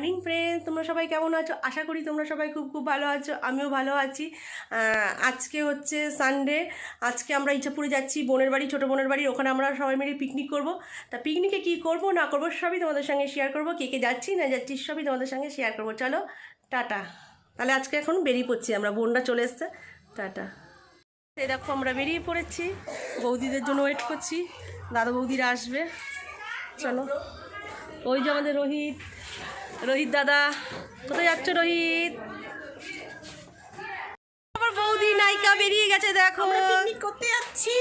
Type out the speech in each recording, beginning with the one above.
Morning friend তোমরা সবাই কেমন আছো? আশা করি তোমরা সবাই খুব খুব ভালো আছো, আমিও ভালো আছি। আজকে হচ্ছে সানডে আজকে আমরা ইচ্ছাপুরে যাচ্ছি বোনের বাড়ি, ছোটো বোনের বাড়ি, ওখানে আমরা সবাই মিলে পিকনিক করব। তা পিকনিকে কি করব, না করব, সবই তোমাদের সঙ্গে শেয়ার করব। কে কে যাচ্ছি, না যাচ্ছি, সবই তোমাদের সঙ্গে শেয়ার করব। চলো, টাটা। তাহলে আজকে এখন বেরিয়ে পড়ছি আমরা, বোনরা চলে এসছে। টাটা। এই দেখো আমরা বেরিয়ে পড়েছি, বৌদিদের জন্য ওয়েট করছি, দাদা বৌদিরা আসবে। চলো। ওই যে আমাদের রোহিত। রোহিত দাদা কোথায় যাচ্ছ রোহিত? আমার বৌদি নায়িকা বেরিয়ে গেছে দেখো। করতে যাচ্ছি।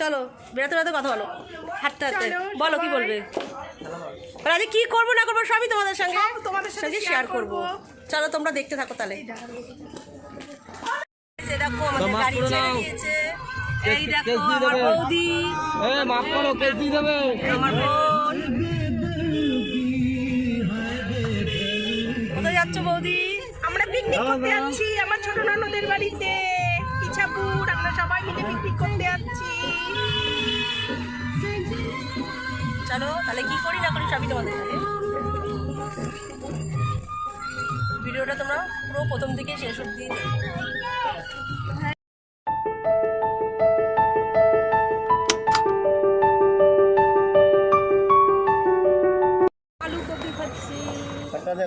চলো বেরোতে বেরোতে কথা বলো। হাঁটতে হাঁটতে। বলো কি বলবে? আজকে কি করব না করব সবই তোমাদের সঙ্গে। তোমাদের সঙ্গে শেয়ার করব। চলো তোমরা দেখতে থাকো তাহলে। দেখো। আমাদের গাড়ি ছেড়ে দিয়েছে। এই দেখো আমার বৌদি। এ মাফ করো কেস দিয়ে দেবে। আমার করতে যাচ্ছি আমার ছোট ননদের বাড়িতে। ইছাপুর আমরা সবাই মিলে পিকনিক করতে যাচ্ছি চলো তাহলে কি করি না করি সবই তোমাদের সাথে ভিডিওটা তোমরা পুরো প্রথম থেকে শেষ অব্দি দেখো। আলু কপি খাচ্ছি। চাটনিটা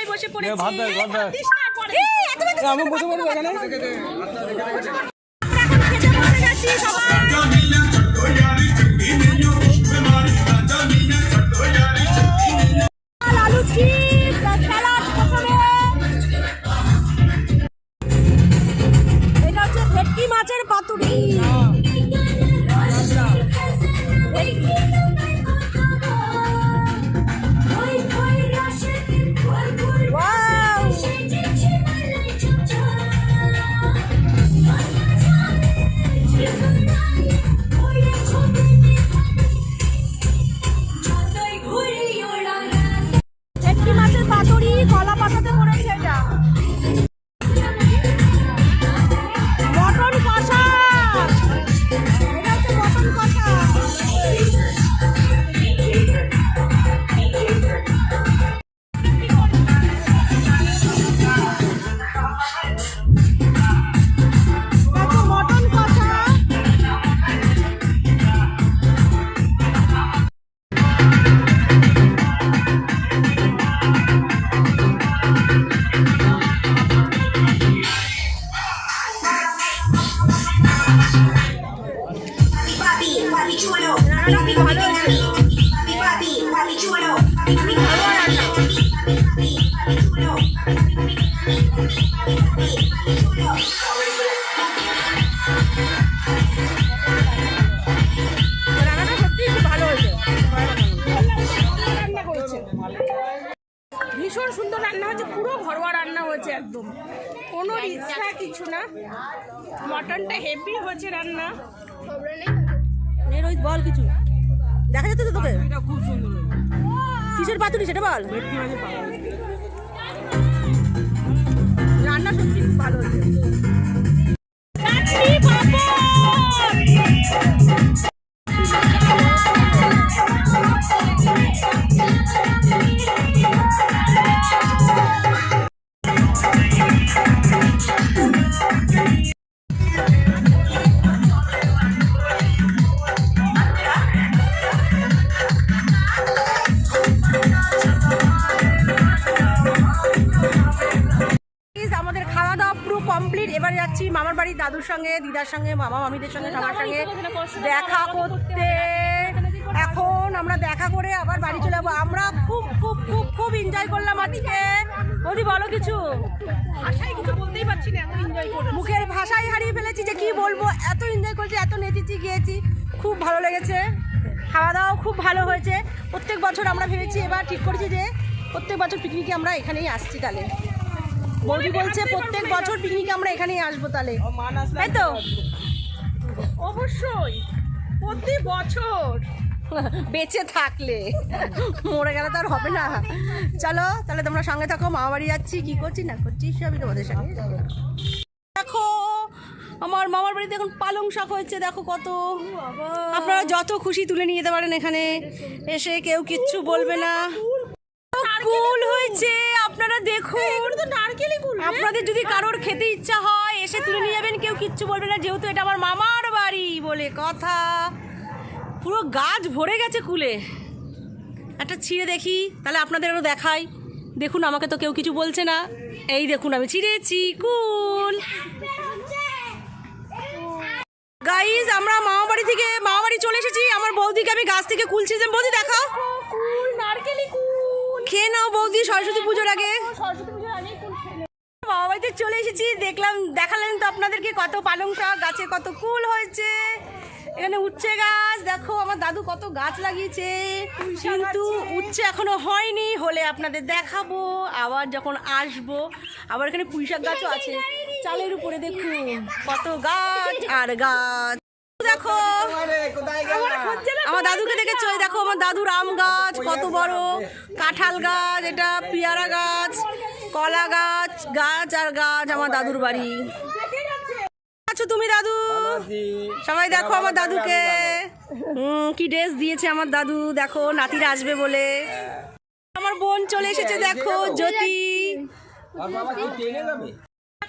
আমি বসে পড়ব এখানে। বসে সবাই। আলু চিপস স্যালাড প্রথমে। এটা হচ্ছে ভেটকি মাছের পাতুরি। ভীষণ সুন্দর রান্না হয়েছে, পুরো ঘরোয়া রান্না হয়েছে একদম। কোনো ইচ্ছা কিছু না। মটনটা হেভি হয়েছে রান্না। রোহিত বল কিছু। দেখা যাচ্ছে তো তোকে? খুব সুন্দর কিসের পাতুরি সেটা বল। রান্না সত্যি খুব ভালো হয়েছে। দাদুর সঙ্গে দিদার সঙ্গে মামা মামিদের সঙ্গে সবার সঙ্গে দেখা করতে এখন আমরা দেখা করে আবার বাড়ি চলে যাব। আমরা খুব খুব খুব খুব এনজয় করলাম আজকে। বৌদি বলো কিছু। ভাষায় কিছু বলতেই পারছি না এত এনজয় করে মুখের ভাষাই হারিয়ে ফেলেছি যে কি বলব এত এনজয় করছি এত নেচেছি গিয়েছি। খুব ভালো লেগেছে। খাওয়া দাওয়াও খুব ভালো হয়েছে। প্রত্যেক বছর আমরা ভেবেছি এবার ঠিক করেছি যে প্রত্যেক বছর পিকনিকে আমরা এখানেই আসছি তাহলে। বৌদি বলছে প্রত্যেক বছর পিকনিকে আমরা এখানেই আসব তাহলে। তাই তো? অবশ্যই। প্রতি বছর। বেঁচে থাকলে। মরে গেলে তো আর হবে না। চলো তাহলে তোমরা সঙ্গে থাকো মামা বাড়ি যাচ্ছি। কি করছি না করছি সবই তোমাদের সঙ্গে। দেখো আমার মামার বাড়িতে এখন পালং শাক হয়েছে দেখো কত। আপনারা যত খুশি তুলে নিয়ে যেতে পারেন এখানে। এসে কেউ কিচ্ছু বলবে না। কুল হয়েছে আপনারা দেখুন। তো নারকেলই কুল আপনাদের যদি কারোর খেতে ইচ্ছা হয় এসে তুলে নিয়ে যাবেন কেউ কিচ্ছু বলবে না যেহেতু এটা আমার মামার বাড়ি বলে কথা। পুরো গাছ ভরে গেছে কুলে। একটা ছিঁড়ে দেখি তাহলে আপনাদের আপনাদেরও দেখাই। দেখুন আমাকে তো কেউ কিছু বলছে না। এই দেখুন আমি ছিঁড়েছি কুল। গাইজ আমরা মামা বাড়ি থেকে মামা বাড়ি চলে এসেছি। আমার বৌদিকে আমি গাছ থেকে কুল ছিঁড়েছি। বৌদি দেখাও। কুল নারকেলই কুল। খেয়ে নাও বৌদি সরস্বতী পুজোর আগে। সরস্বতী পুজোর বাবা বাড়িতে চলে এসেছি দেখলাম দেখালেন তো আপনাদেরকে কত পালং শাক গাছে কত কুল হয়েছে। এখানে উচ্ছে গাছ দেখো আমার দাদু কত গাছ লাগিয়েছে। কিন্তু উচ্ছে এখনও হয়নি হলে আপনাদের দেখাবো আবার যখন আসব আবার এখানে পুঁই শাক গাছও আছে। চালের উপরে দেখুন কত গাছ আর গাছ। দেখো। আমার দাদুকে দেখেছ এই দেখো আমার দাদুর আম গাছ কত বড়। কাঁঠাল গাছ এটা পেয়ারা গাছ কলা গাছ গাছ আর গাছ আমার দাদুর বাড়ি। আছো তুমি দাদু? সবাই দেখো আমার দাদুকে। হুম কি ড্রেস দিয়েছে আমার দাদু? দেখো নাতিরা আসবে বলে। আমার বোন চলে এসেছে দেখো জ্যোতি।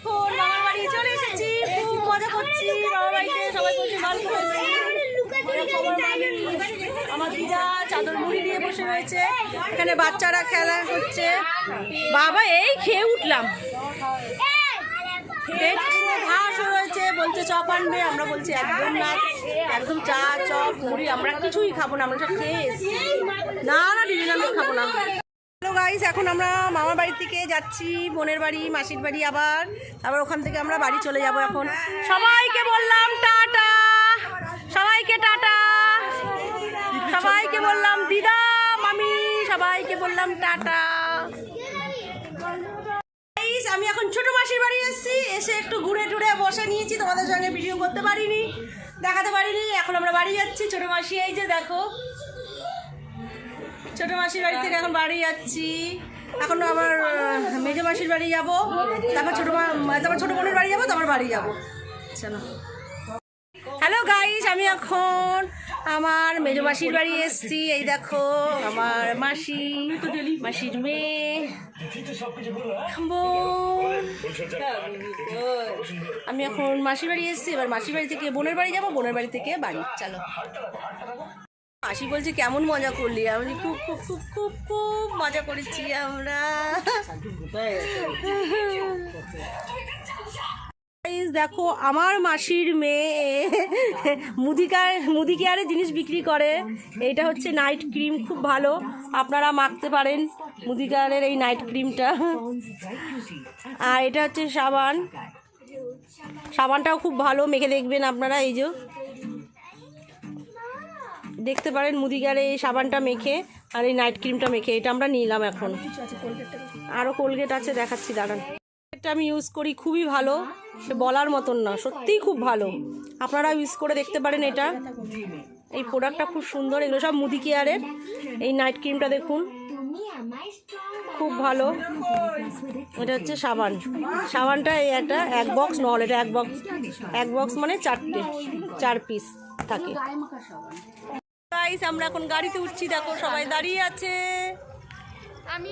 এখন মামার বাড়ি চলে এসেছি। খুব মজা করছি। মামার বাড়িতে সবাই বলছে গল্প করছি আমার দিদা চাদর মুড়ি দিয়ে বসে রয়েছে। এখানে বাচ্চারা খেলা হচ্ছে বাবা এই খেয়ে উঠলাম। ঘাস রয়েছে। বলছে চপ আনবে। আমরা বলছি একদম না। একদম চা চপ মুড়ি আমরা কিছুই খাব না। আমরা সব খেয়ে না না দিদি আমি খাব না। গাইস এখন আমরা মামার বাড়ি থেকে যাচ্ছি, বোনের বাড়ি, মাসির বাড়ি আবার। তারপর ওখান থেকে আমরা বাড়ি চলে যাব এখন। সবাইকে বললাম টাটা। সবাইকে টাটা। সবাইকে বললাম দিদা, মামি, সবাইকে বললাম টাটা। আমি এখন ছোট মাসির বাড়ি এসেছি। এসে একটু ঘুরে টুরে বসে নিয়েছি। তোমাদের সঙ্গে ভিডিও করতে পারিনি, দেখাতে পারিনি। এখন আমরা বাড়ি যাচ্ছি। ছোট মাসি, এই যে দেখো ছোট মাসির বাড়ি থেকে এখন বাড়ি যাচ্ছি। এখন আহ, মেজো মাসির বাড়ি যাব। তারপর ছোট তারপর ছোট বোনের বাড়ি যাব তারপর বাড়ি যাব। চলো। হ্যালো গাইস আমি এখন আমার মেজো মাসির বাড়ি এসেছি। এই দেখো আমার মাসি মাসির মেয়ে। আমি এখন মাসির বাড়ি এসেছি এবার মাসির বাড়ি থেকে বোনের বাড়ি যাব বোনের বাড়ি থেকে বাড়ি। চলো। মাসি বলছে, কেমন মজা করলি? আমি খুব খুব খুব খুব খুব মজা করেছি আমরা। দেখো, আমার মাসির মেয়ে, মুদিকার মুদি কেয়ারে জিনিস বিক্রি করে। এটা হচ্ছে নাইট ক্রিম খুব ভালো। আপনারা মাখতে পারেন মুদি কেয়ারের এই নাইট ক্রিমটা আর এটা হচ্ছে সাবান। সাবানটাও খুব ভালো, মেখে দেখবেন আপনারা, এই যে। দেখতে পারেন মুদিগারে এই সাবানটা মেখে আর এই নাইট ক্রিমটা মেখে, এটা আমরা নিলাম এখন। আরও কোলগেট আছে, দেখাচ্ছি, দাঁড়ান। এটা আমি ইউজ করি, খুবই ভালো। সে বলার মতন না, সত্যিই খুব ভালো। আপনারা ইউজ করে দেখতে পারেন এটা। এই প্রোডাক্টটা খুব সুন্দর, এগুলো সব মুদি কেয়ারের। এই নাইট ক্রিমটা দেখুন। খুব ভালো। এটা হচ্ছে সাবান। সাবানটা এই একটা এক বক্স নহলে এটা এক বক্স এক বক্স মানে চারটে, চার পিস থাকে। গাইস আমরা এখন গাড়িতে উঠছি দেখো সবাই দাঁড়িয়ে আছে। আমি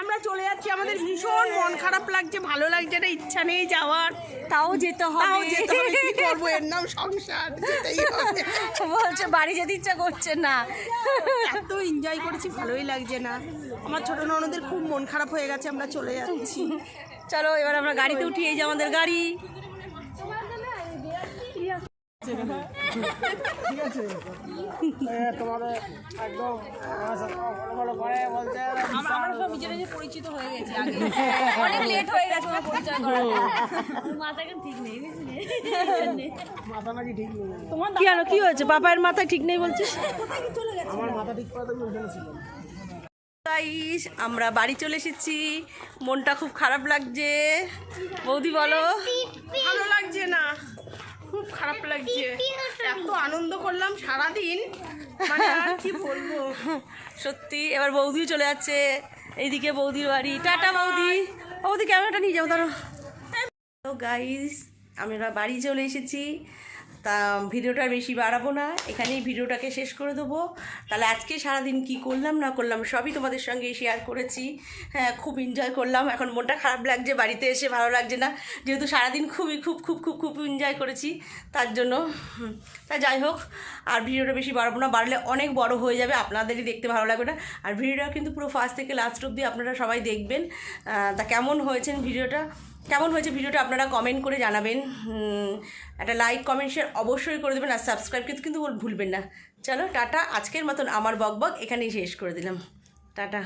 আমরা চলে যাচ্ছি আমাদের ভীষণ মন খারাপ লাগছে ভালো লাগছে না ইচ্ছা নেই যাওয়ার। তাও যেতে হবে। তাও যেতে হবে কি করব এর নাম সংসার যেতেই হবে। বলছে বাড়ি যেতে ইচ্ছা করছে না। এত এনজয় করেছি ভালোই লাগছে না। আমার ছোট ননদের খুব মন খারাপ হয়ে গেছে আমরা চলে যাচ্ছি। চলো এবার আমরা গাড়িতে উঠি এই যে আমাদের গাড়ি। তোমাদের একদম ভালো করে বলতে আমরা সব নিজে নিজে পরিচিত হয়ে গেছি অনেক লেট হয়ে গেছে আমার পরিচয় মাথা নাকি ঠিক নেই কি হলো? কি হয়েছে? বাবার মাথায় ঠিক নেই বলছিস? আমার মাথা ঠিক করা তো ওখানে ছিলাম। আমরা বাড়ি চলে এসেছি। মনটা খুব খারাপ লাগছে। বৌদি বলো। খারাপ লাগছে। এত আনন্দ করলাম সারাদিন। মানে কি বলব? সত্যি এবার বৌদিও চলে যাচ্ছে। এইদিকে বৌদির বাড়ি। টাটা বৌদি। বৌদি ক্যামেরাটা নিয়ে যাও ধরো গাইস আমরা বাড়ি চলে এসেছি। তা ভিডিওটা বেশি বাড়াবো না। এখানেই ভিডিওটাকে শেষ করে দেবো। তাহলে আজকে সারাদিন কি করলাম, না করলাম, সবই তোমাদের সঙ্গে শেয়ার করেছি। হ্যাঁ খুব এনজয় করলাম। এখন মনটা খারাপ লাগছে, বাড়িতে এসে ভালো লাগছে না। যেহেতু সারাদিন খুবই, খুব খুব খুব খুব এনজয় করেছি, তার জন্য তা যাই হোক, আর ভিডিওটা বেশি বাড়াবো না, বাড়লে অনেক বড় হয়ে যাবে, আপনাদেরই দেখতে ভালো লাগবে না। আর ভিডিওটা কিন্তু পুরো ফার্স্ট থেকে লাস্ট অবধি আপনারা সবাই দেখবেন। তা কেমন হয়েছেন ভিডিওটা? কেমন হয়েছে ভিডিওটা আপনারা কমেন্ট করে জানাবেন। একটা লাইক কমেন্ট শেয়ার অবশ্যই করে দেবেন আর সাবস্ক্রাইব কিন্তু কিন্তু ভুলবেন না। চলো, টাটা, আজকের মতন আমার বক বক এখানেই শেষ করে দিলাম। টাটা।